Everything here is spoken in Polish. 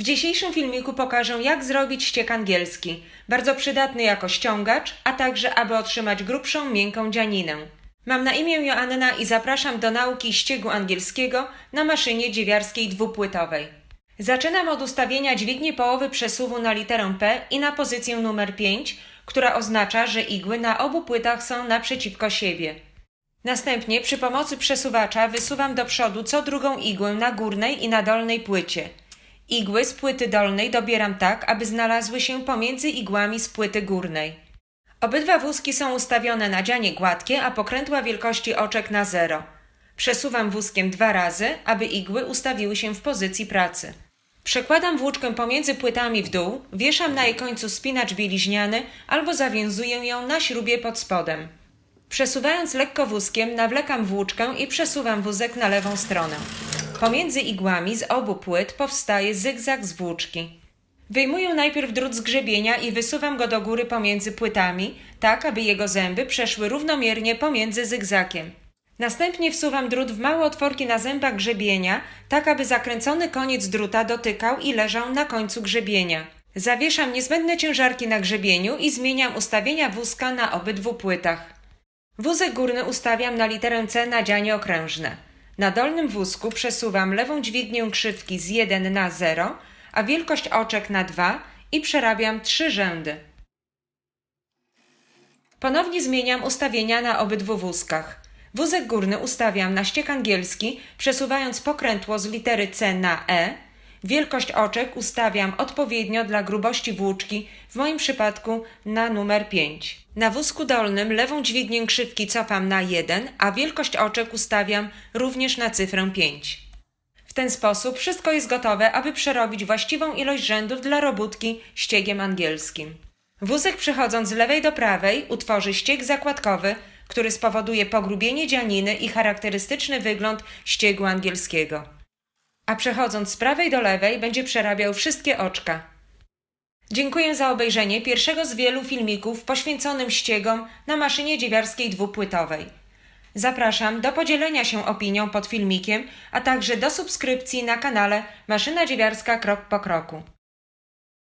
W dzisiejszym filmiku pokażę jak zrobić ściek angielski, bardzo przydatny jako ściągacz, a także aby otrzymać grubszą, miękką dzianinę. Mam na imię Joanna i zapraszam do nauki ściegu angielskiego na maszynie dziewiarskiej dwupłytowej. Zaczynam od ustawienia dźwigni połowy przesuwu na literę P i na pozycję numer 5, która oznacza, że igły na obu płytach są naprzeciwko siebie. Następnie przy pomocy przesuwacza wysuwam do przodu co drugą igłę na górnej i na dolnej płycie. Igły z płyty dolnej dobieram tak, aby znalazły się pomiędzy igłami z płyty górnej. Obydwa wózki są ustawione na dzianie gładkie, a pokrętła wielkości oczek na zero. Przesuwam wózkiem dwa razy, aby igły ustawiły się w pozycji pracy. Przekładam włóczkę pomiędzy płytami w dół, wieszam na jej końcu spinacz bieliźniany albo zawiązuję ją na śrubie pod spodem. Przesuwając lekko wózkiem, nawlekam włóczkę i przesuwam wózek na lewą stronę. Pomiędzy igłami z obu płyt powstaje zygzak z włóczki. Wyjmuję najpierw drut z grzebienia i wysuwam go do góry pomiędzy płytami, tak aby jego zęby przeszły równomiernie pomiędzy zygzakiem. Następnie wsuwam drut w małe otworki na zębach grzebienia, tak aby zakręcony koniec druta dotykał i leżał na końcu grzebienia. Zawieszam niezbędne ciężarki na grzebieniu i zmieniam ustawienia wózka na obydwu płytach. Wózek górny ustawiam na literę C na dzianie okrężne. Na dolnym wózku przesuwam lewą dźwignię krzywki z 1 na 0, a wielkość oczek na 2 i przerabiam trzy rzędy. Ponownie zmieniam ustawienia na obydwu wózkach. Wózek górny ustawiam na ściek angielski, przesuwając pokrętło z litery C na E. Wielkość oczek ustawiam odpowiednio dla grubości włóczki, w moim przypadku na numer 5. Na wózku dolnym lewą dźwignię krzywki cofam na 1, a wielkość oczek ustawiam również na cyfrę 5. W ten sposób wszystko jest gotowe, aby przerobić właściwą ilość rzędów dla robótki ściegiem angielskim. Wózek przechodząc z lewej do prawej utworzy ścieg zakładkowy, który spowoduje pogrubienie dzianiny i charakterystyczny wygląd ściegu angielskiego. A przechodząc z prawej do lewej będzie przerabiał wszystkie oczka. Dziękuję za obejrzenie pierwszego z wielu filmików poświęconym ściegom na maszynie dziewiarskiej dwupłytowej. Zapraszam do podzielenia się opinią pod filmikiem, a także do subskrypcji na kanale Maszyna Dziewiarska Krok po Kroku.